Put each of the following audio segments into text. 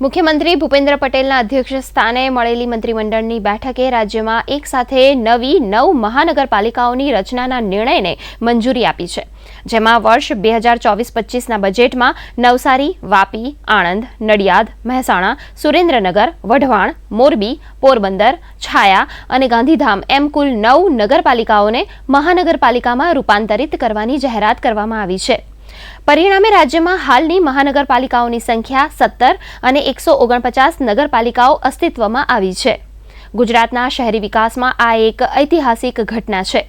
મુખ્યમંત્રી ભૂપેન્દ્ર પટેલના અધ્યક્ષ સ્થાને મળેલી મંત્રીમંડળની બેઠકે રાજ્યમાં એક સાથે નવી નવ મહાનગરપાલિકાઓની રચનાના નિર્ણયને મંજૂરી આપી છે, જેમાં વર્ષ બે હજાર ચોવીસ પચીસના બજેટમાં નવસારી, વાપી, આણંદ, નડિયાદ, મહેસાણા, સુરેન્દ્રનગર, વઢવાણ, મોરબી, પોરબંદર, છાયા અને ગાંધીધામ એમ કુલ નવ નગરપાલિકાઓને મહાનગરપાલિકામાં રૂપાંતરિત કરવાની જાહેરાત કરવામાં આવી છે. પરિણામે રાજ્યમાં હાલની મહાનગરપાલિકાઓની સંખ્યા સત્તર અને એકસો ઓગણપચાસ નગરપાલિકાઓ અસ્તિત્વમાં આવી છે. ગુજરાતના શહેરી વિકાસમાં આ એક ઐતિહાસિક ઘટના છે.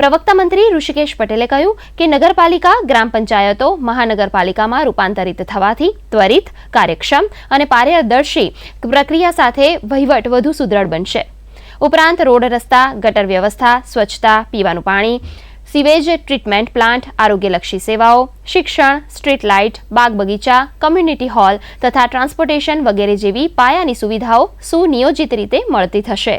પ્રવક્તા મંત્રી ઋષિકેશ પટેલે કહ્યું કે નગરપાલિકા, ગ્રામ પંચાયતો મહાનગરપાલિકામાં રૂપાંતરિત થવાથી ત્વરિત, કાર્યક્ષમ અને પારદર્શી પ્રક્રિયા સાથે વહીવટ વધુ સુદૃઢ બનશે. ઉપરાંત રોડ રસ્તા, ગટર વ્યવસ્થા, સ્વચ્છતા, પીવાનું પાણી સીવેજ ટ્રીટમેન્ટ પ્લાન્ટ, આરોગ્યલક્ષી સેવાઓ, શિક્ષણ, સ્ટ્રીટ લાઇટ, બાગ બગીચા, કમ્યુનિટી હોલ તથા ટ્રાન્સપોર્ટેશન વગેરે જેવી પાયાની સુવિધાઓ સુનિયોજિત રીતે મળતી થશે.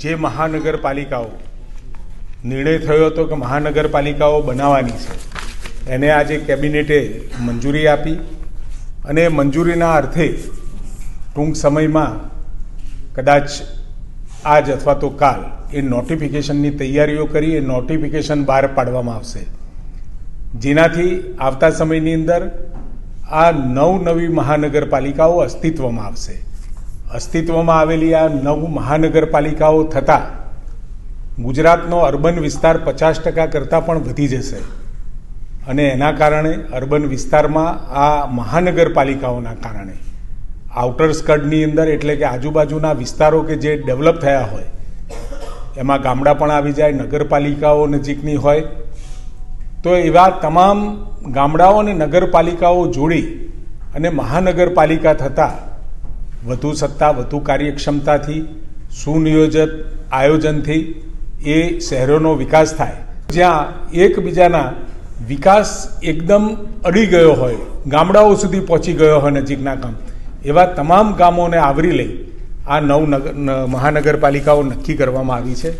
જે મહાનગરપાલિકાઓ, નિર્ણય થયો હતો કે મહાનગરપાલિકાઓ બનાવવાની છે, એને આજે કેબિનેટે મંજૂરી આપી અને મંજૂરીના અર્થે ટૂંક સમયમાં કદાચ આજ અથવા તો કાલ એ નોટિફિકેશનની તૈયારીઓ કરી, એ નોટિફિકેશન બહાર પાડવામાં આવશે. જેનાથી આવતા સમયની અંદર આ નવ નવી મહાનગરપાલિકાઓ અસ્તિત્વમાં આવશે. અસ્તિત્વમાં આવેલી આ નવ મહાનગરપાલિકાઓ થતાં ગુજરાતનો અર્બન વિસ્તાર પચાસ ટકા કરતાં પણ વધી જશે. અને એના કારણે અર્બન વિસ્તારમાં આ મહાનગરપાલિકાઓના કારણે. આઉટર સ્કડની અંદર એટલે કે આજુબાજુના વિસ્તારો કે જે ડેવલપ થયા હોય, એમાં ગામડા પણ આવી જાય, નગરપાલિકાઓ નજીકની હોય. તો એવા તમામ ગામડાઓ અને નગરપાલિકાઓ જોડી અને મહાનગરપાલિકા થતાં વધુ સત્તા, વધુ કાર્યક્ષમતાથી, સુનિયોજિત આયોજનથી એ શહેરોનો વિકાસ થાય. જ્યાં એકબીજાના વિકાસ એકદમ અડી ગયો હોય, ગામડાઓ સુધી પહોંચી ગયો હોય નજીકના ગામ, એવા તમામ ગામોને આવરી લઈ આ નવ નગર મહાનગરપાલિકાઓ નક્કી કરવામાં આવી છે.